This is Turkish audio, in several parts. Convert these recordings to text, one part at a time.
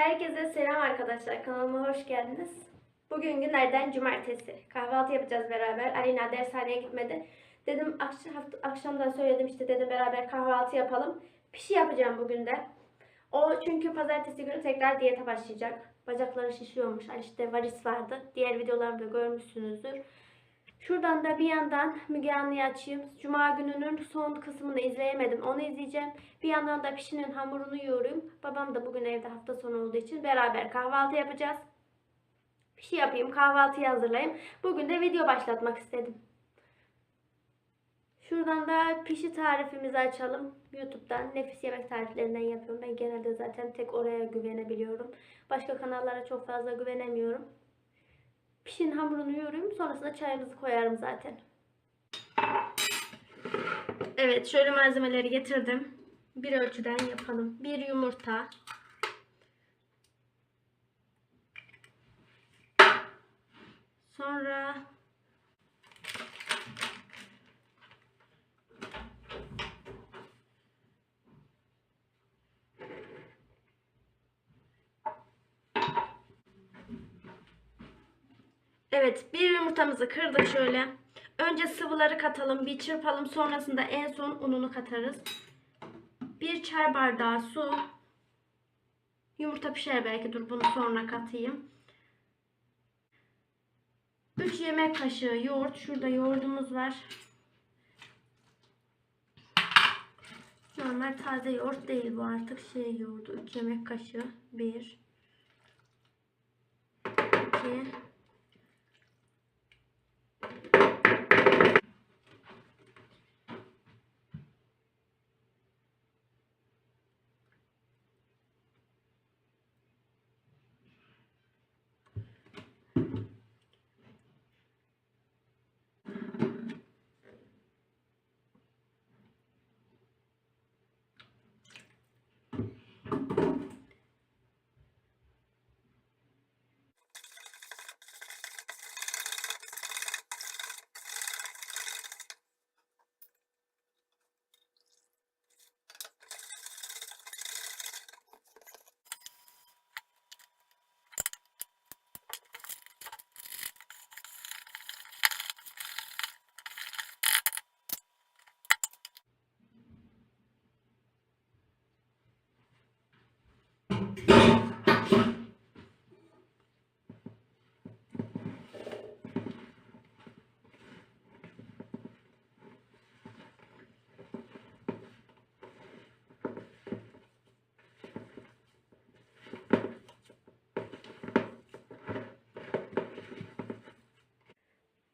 Herkese selam arkadaşlar. Kanalıma hoş geldiniz. Bugün günlerden cumartesi. Kahvaltı yapacağız beraber. Alina dershaneye gitmedi. Dedim akşamdan söyledim işte dedim beraber kahvaltı yapalım. Pişi yapacağım bugün de. O çünkü pazartesi günü tekrar diyete başlayacak. Bacakları şişiyormuş. Hani işte varis vardı. Diğer videolarımda görmüşsünüzdür. Şuradan da bir yandan Müge Anlı'yı açayım. Cuma gününün son kısmını izleyemedim. Onu izleyeceğim. Bir yandan da pişinin hamurunu yoğurayım. Babam da bugün evde hafta sonu olduğu için beraber kahvaltı yapacağız. Pişi yapayım, kahvaltıyı hazırlayayım. Bugün de video başlatmak istedim. Şuradan da pişi tarifimizi açalım. YouTube'dan nefis yemek tariflerinden yapıyorum. Ben genelde zaten tek oraya güvenebiliyorum. Başka kanallara çok fazla güvenemiyorum. Pişin hamurunu yoğurayım. Sonrasında çayımızı koyarım zaten. Evet şöyle malzemeleri getirdim. Bir ölçüden yapalım. Bir yumurta. Sonra Evet, bir yumurtamızı kırdık şöyle. Önce sıvıları katalım, bir çırpalım. Sonrasında en son ununu katarız. Bir çay bardağı su. Yumurta pişer belki. Dur bunu sonra katayım. 3 yemek kaşığı yoğurt. Şurada yoğurdumuz var. Normal taze yoğurt değil bu artık şey yoğurdu. 3 yemek kaşığı. 1 2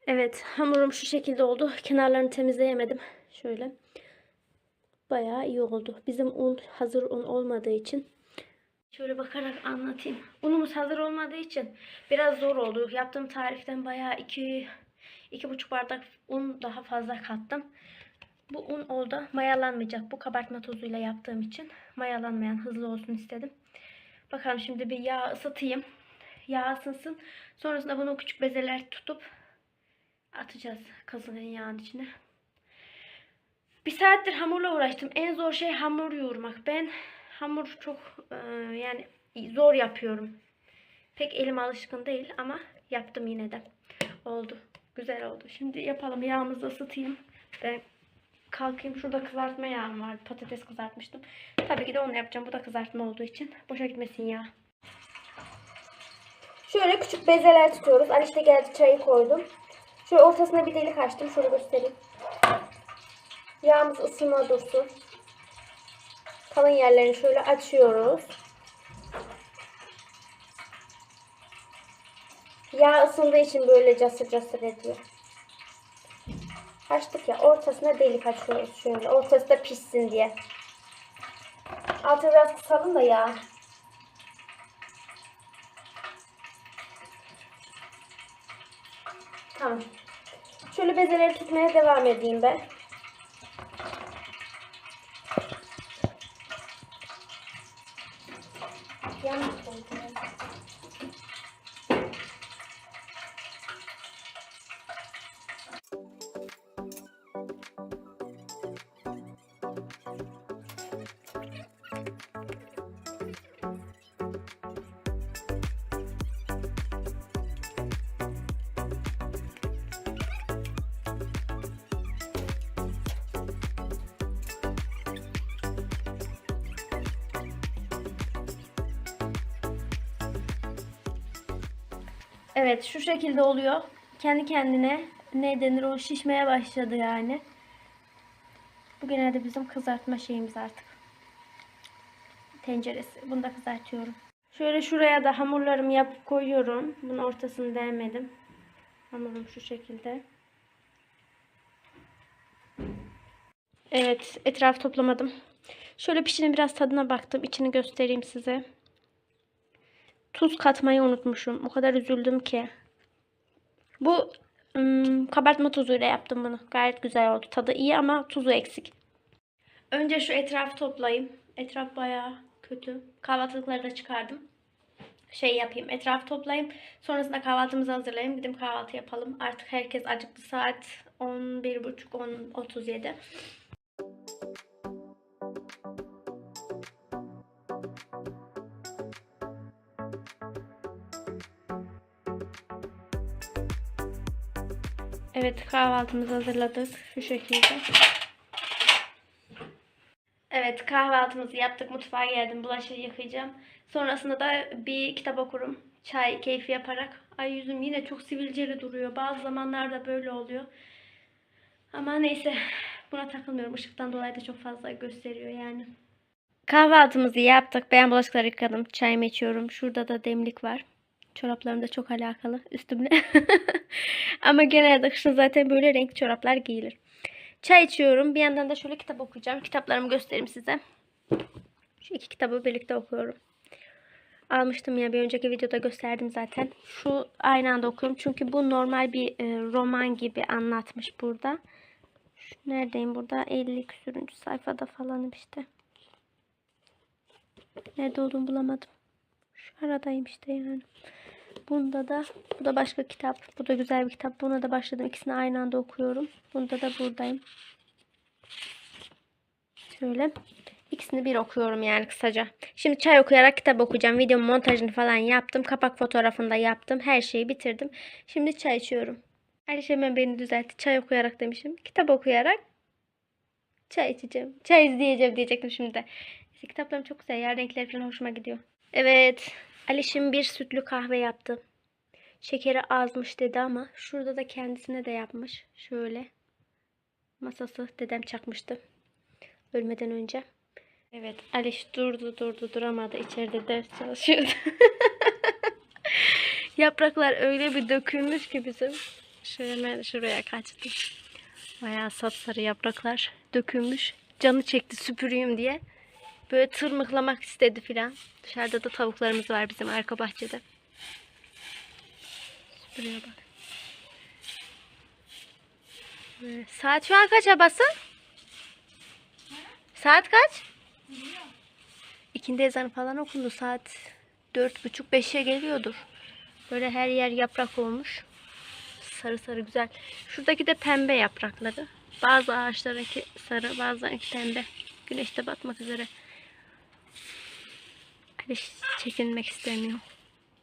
Evet hamurum şu şekilde oldu. Kenarlarını temizleyemedim. Şöyle. Bayağı iyi oldu. Bizim un hazır un olmadığı için. Şöyle bakarak anlatayım. Unumuz hazır olmadığı için biraz zor oldu. Yaptığım tariften bayağı iki, iki buçuk bardak un daha fazla kattım. Bu un oldu. Mayalanmayacak. Bu kabartma tozuyla yaptığım için mayalanmayan hızlı olsun istedim. Bakalım şimdi bir yağ ısıtayım. Yağ ısınsın. Sonrasında bunu küçük bezeler tutup atacağız kazanın yağın içine. Bir saattir hamurla uğraştım. En zor şey hamur yoğurmak. Ben hamur çok e, yani zor yapıyorum. Pek elim alışkın değil ama yaptım yine de. Oldu. Güzel oldu. Şimdi yapalım. Yağımızı ısıtayım. Ben kalkayım. Şurada kızartma yağım var. Patates kızartmıştım. Tabii ki de onu yapacağım. Bu da kızartma olduğu için. Boşa gitmesin yağ. Şöyle küçük bezeler tutuyoruz. Al işte geldi çayı koydum. Şöyle ortasına bir delik açtım. Şöyle göstereyim. Yağımız ısınma dursun. Kalın yerlerini şöyle açıyoruz. Yağ ısındığı için böyle casır casır ediyor. Açtık ya ortasına delik açıyoruz şöyle. Ortası da pişsin diye. Altı biraz kısalım da yağ. Tamam. Şöyle bezeleri tutmaya devam edeyim ben. Evet şu şekilde oluyor. Kendi kendine ne denir o şişmeye başladı yani. Bu genelde bizim kızartma şeyimiz artık. Tenceresi. Bunu da kızartıyorum. Şöyle şuraya da hamurlarımı yapıp koyuyorum. Bunun ortasını delmedim. Hamurum şu şekilde. Evet, etraf toplamadım. Şöyle pişinin biraz tadına baktım. İçini göstereyim size. Tuz katmayı unutmuşum. O kadar üzüldüm ki. Bu ım, kabartma tuzuyla yaptım bunu. Gayet güzel oldu. Tadı iyi ama tuzu eksik. Önce şu etrafı toplayayım. Etraf bayağı kötü. Kahvaltılıkları da çıkardım. Şey yapayım. Etrafı toplayayım. Sonrasında kahvaltımızı hazırlayayım. Gidip kahvaltı yapalım. Artık herkes acıktı. Saat 11.30 10.37. Evet kahvaltımızı hazırladık. Şu şekilde. Evet kahvaltımızı yaptık. Mutfağa geldim. Bulaşığı yıkayacağım. Sonrasında da bir kitap okurum. Çay keyfi yaparak. Ay yüzüm yine çok sivilceli duruyor. Bazı zamanlarda böyle oluyor. Ama neyse buna takılmıyorum. Işıktan dolayı da çok fazla gösteriyor yani. Kahvaltımızı yaptık. Ben bulaşıkları yıkadım. Çayımı içiyorum. Şurada da demlik var. Çoraplarım da çok alakalı üstümle. Ama genelde kışın zaten böyle renkli çoraplar giyilir. Çay içiyorum. Bir yandan da şöyle kitap okuyacağım. Kitaplarımı göstereyim size. Şu iki kitabı birlikte okuyorum. Almıştım ya bir önceki videoda gösterdim zaten. Şu aynı anda okuyorum. Çünkü bu normal bir e, roman gibi anlatmış burada. Şu, neredeyim burada? 50 küsürüncü sayfada falanım işte. Nerede olduğumu bulamadım. Şu aradayım işte yani. Bunda da bu da başka kitap. Bu da güzel bir kitap. Buna da başladım. İkisini aynı anda okuyorum. Bunda da buradayım. Şöyle. İkisini bir okuyorum yani kısaca. Şimdi çay okuyarak kitap okuyacağım. Videonun montajını falan yaptım. Kapak fotoğrafını da yaptım. Her şeyi bitirdim. Şimdi çay içiyorum. Ayşe hemen beni düzeltti. Çay okuyarak demişim. Kitap okuyarak çay içeceğim. Çay izleyeceğim diyecektim şimdi de. Kitaplarım çok güzel. Yer renkleri falan hoşuma gidiyor. Evet. Alişim bir sütlü kahve yaptı. Şekeri azmış dedi ama şurada da kendisine de yapmış. Şöyle. Masası dedem çakmıştı. Ölmeden önce. Evet Aliş durdu durdu duramadı. İçeride ders çalışıyordu. Yapraklar öyle bir dökülmüş ki bizim. Şöyle şuraya kaçtı. Bayağı sapsarı yapraklar dökülmüş. Canı çekti süpüreyim diye. Böyle tırmıklamak istedi filan. Dışarıda da tavuklarımız var bizim arka bahçede. Süpürüyor bak. Böyle. Saat şu an kaç abası? Saat kaç? İkindi ezanı falan okundu. Saat dört buçuk beşe geliyordur. Böyle her yer yaprak olmuş. Sarı sarı güzel. Şuradaki de pembe yaprakları. Bazı ağaçlarınki sarı, bazılarınki pembe. Güneşte batmak üzere. Hiç çekinmek istemiyor.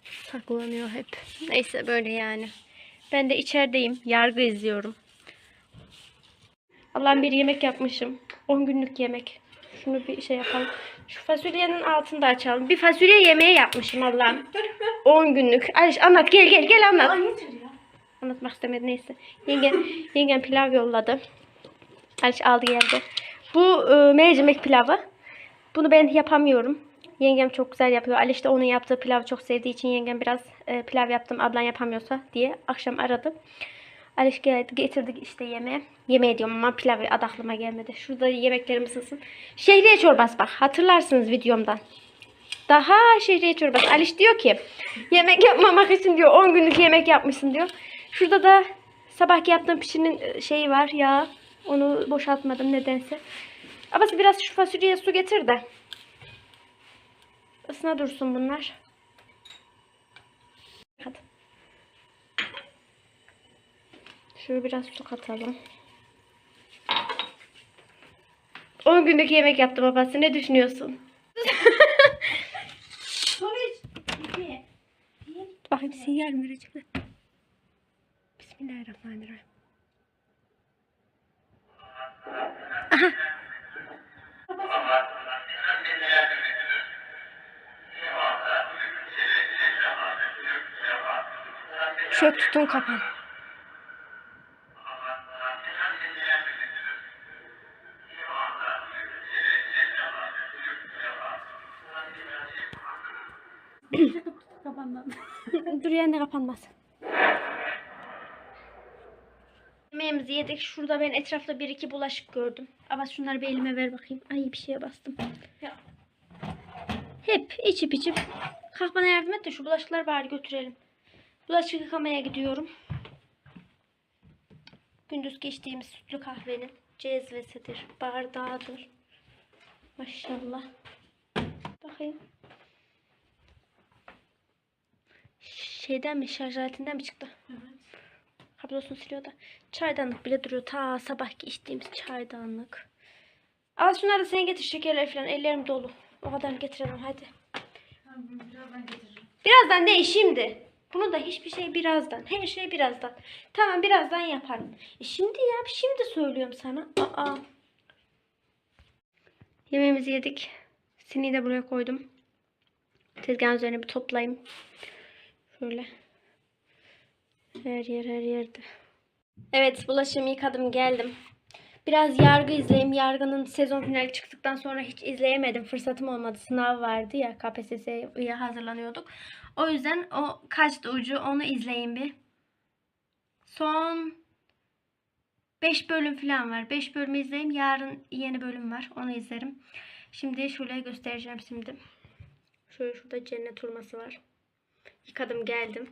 Saklanıyor hep. Neyse böyle yani. Ben de içerideyim. Yargı izliyorum. Allah'ım bir yemek yapmışım. 10 günlük yemek. Şunu bir şey yapalım. Şu fasulyenin altını da açalım. Bir fasulye yemeği yapmışım Allah'ım. 10 günlük. Ayş anlat gel gel gel anlat. Anlatmak istemedi neyse. Yengem, yengem pilav yolladı. Aliş aldı geldi. Bu e, mercimek pilavı. Bunu ben yapamıyorum. Yengem çok güzel yapıyor. Aliş de onun yaptığı pilavı çok sevdiği için yengem biraz e, pilav yaptım ablan yapamıyorsa diye akşam aradı. Aliş geldi getirdik işte yemeğe. Yemeğe diyorum ama pilavı adı aklıma gelmedi. Şurada yemeklerimiz ısınsın. Şehriye çorbası bak hatırlarsınız videomdan. Daha şehriye çorbası. Aliş diyor ki yemek yapmamak için diyor 10 günlük yemek yapmışsın diyor. Şurada da sabahki yaptığım pişinin e, şeyi var ya. Onu boşaltmadım nedense. Abası biraz şu fasulyeye su getir de. Isına dursun bunlar. Hadi. Şöyle biraz su katalım. 10 günlük yemek yaptım babası. Ne düşünüyorsun? Bakayım sinyal mi verecekler? Bismillahirrahmanirrahim. Aha. Kök tutun kapan. Dur yerine kapanmaz. Yemeğimizi yedik. Şurada ben etrafta bir iki bulaşık gördüm. Ama şunları bir elime ver bakayım. Ay bir şeye bastım. Ya. Hep içip içip. Kalk bana yardım et de şu bulaşıkları bari götürelim. Bulaşık yıkamaya gidiyorum. Gündüz geçtiğimiz sütlü kahvenin cezvesidir, bardağıdır. Maşallah. Bakayım. Şeyden mi şarj aletinden mi çıktı? Evet. Kablosunu siliyor da. Çaydanlık bile duruyor. Ta sabahki içtiğimiz çaydanlık. Al şunları da sen getir şekerler falan. Ellerim dolu. O kadar getiremem hadi. Birazdan getiririm. Birazdan değil şimdi. Bunu da hiçbir şey birazdan. Her şey birazdan. Tamam birazdan yaparım. E şimdi yap. Şimdi söylüyorum sana. Aa. Yemeğimizi yedik. Sineği de buraya koydum. Tezgahın üzerine bir toplayayım. Şöyle. Her yer her yerde. Evet bulaşığımı yıkadım geldim. Biraz yargı izleyeyim. Yargının sezon finali çıktıktan sonra hiç izleyemedim. Fırsatım olmadı. Sınav vardı ya KPSS'ye hazırlanıyorduk. O yüzden o kaçtı ucu onu izleyin bir. Son 5 bölüm falan var. 5 bölümü izleyeyim. Yarın yeni bölüm var. Onu izlerim. Şimdi şöyle göstereceğim şimdi. Şöyle şurada cennet hurması var. Yıkadım geldim.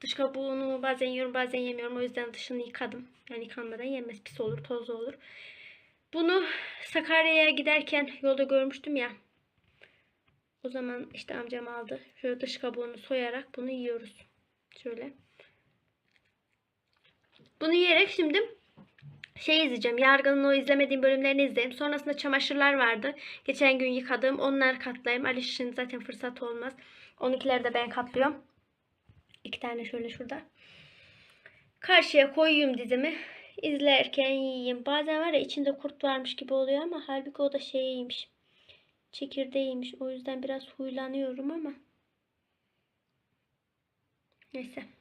Dış kabuğunu bazen yiyorum bazen yemiyorum. O yüzden dışını yıkadım. Yani yıkanmadan yenmez. Pis olur, tozlu olur. Bunu Sakarya'ya giderken yolda görmüştüm ya. O zaman işte amcam aldı. Şöyle dış kabuğunu soyarak bunu yiyoruz. Şöyle. Bunu yiyerek şimdi şey izleyeceğim. Yargının o izlemediğim bölümlerini izleyeyim. Sonrasında çamaşırlar vardı. Geçen gün yıkadığım. Onları katlayayım. Aliş'in zaten fırsat olmaz. Onunkileri de ben katlıyorum. İki tane şöyle şurada. Karşıya koyayım dizimi. İzlerken yiyeyim. Bazen var ya içinde kurt varmış gibi oluyor ama halbuki o da şeyiymiş. Çekirdeğiymiş. O yüzden biraz huylanıyorum ama. Neyse.